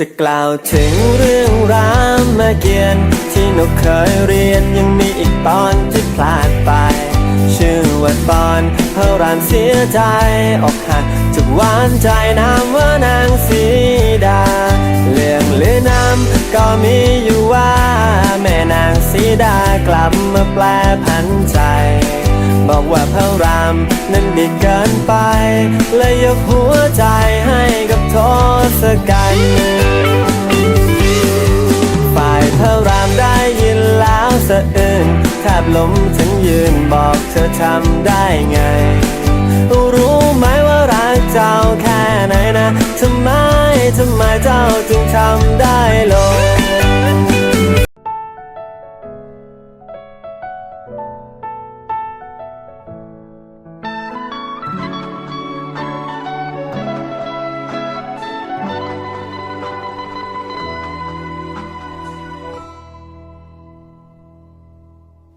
จะกล่าวถึงเรื่องรามเกียรติ์ที่นกเคยเรียนยังมีอีกตอนที่พลาดไป ชื่อว่าตอนพระรามเสียใจอกหักจากหวานใจนามว่านางสีดาเรื่องเลือนำก็มีอยู่ว่า แม่นางสีดากลับมาแปลผันใจ บอกว่าพระรามนั้นดีเกินไปเลยยกหัวใจให้กับทศกัณฐ์ฝ่ายพระรามได้ยินแล้วสะอื้นแทบล้มถึงยืนบอกเธอทำได้ไง รู้ไหมว่ารักเจ้าแค่ไหนนะทำไมทำไมเจ้าจึงทำได้ลง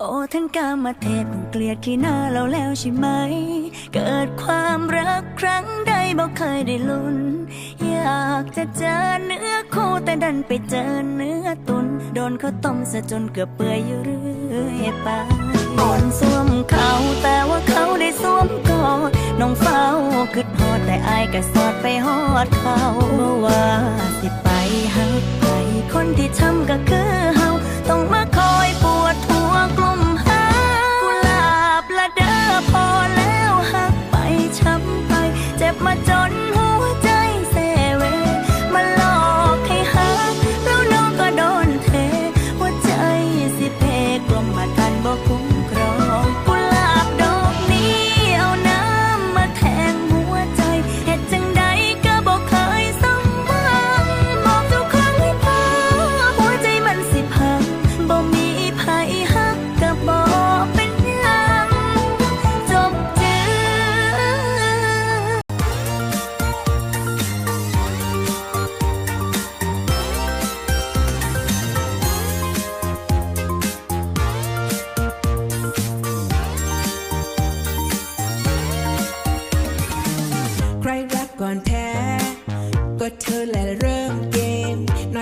โอ้ทั้งกามาเทศคงเกลียดขี้หน้าเราแล้วใช่ไหม เกิดความรักครั้งใดบอกเคยได้ลุ้น อยากจะเจอเนื้อคู่แต่ดันไปเจอเนื้อตุน โดนเขาต้มซะจนเกือบเปื่อยอยู่เรื่อยไปอ่อนสวมเขาแต่ว่าเขาได้สวมกอดน้องเฝ้าคิดฮอดแต่อายก็สอดไปฮอดเขาบ่อว่าสิไปหักไปคนที่ทำก็คือ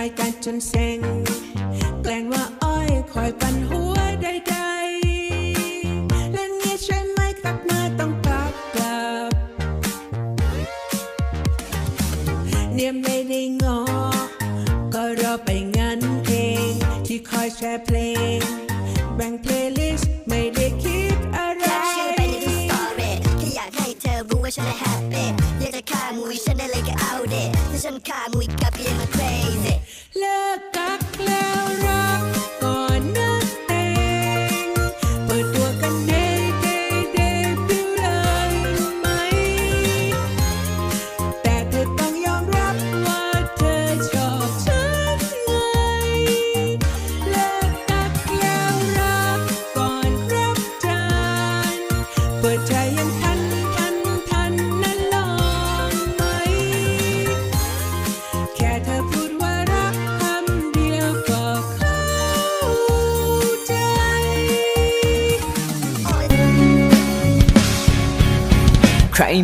น้อยกันจนเซ็ง แกล้งว่าอ้อยคอยปั่นหัวใดๆและเนี่ยใช่ไหมกลับมาต้องกลับกลับ เนี่ยไม่ได้งอ ก็รอไปงั้นเองที่คอยแชร์เพลง แบ่งเพลย์ลิสต์ไม่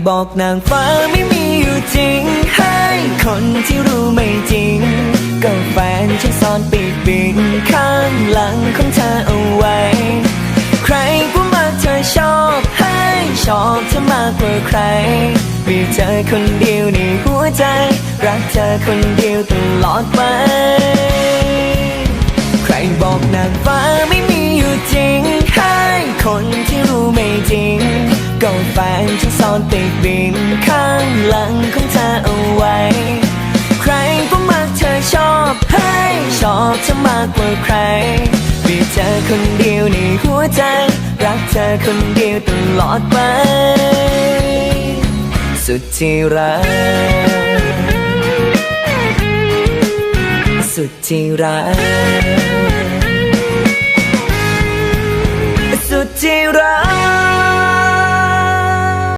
บอกนางฟ้าไม่มีอยู่จริง ให้คนที่รู้ไม่จริง ก็แฟนฉันซ่อนปีกบินข้างหลังของเธอเอาไว้ ใครก็มาเธอชอบให้ชอบเธอมากกว่าใครมีเธอคนเดียวในหัวใจ รักเธอคนเดียวตลอดไป ซ่อนติดบินข้างหลังของเธอเอาไว้ ใครก็มักเธอชอบให้ชอบเธอมากกว่าใครมีเธอคนเดียวในหัวใจ รักเธอคนเดียวตลอดไป สุดที่รัก สุดที่รัก สุดที่รัก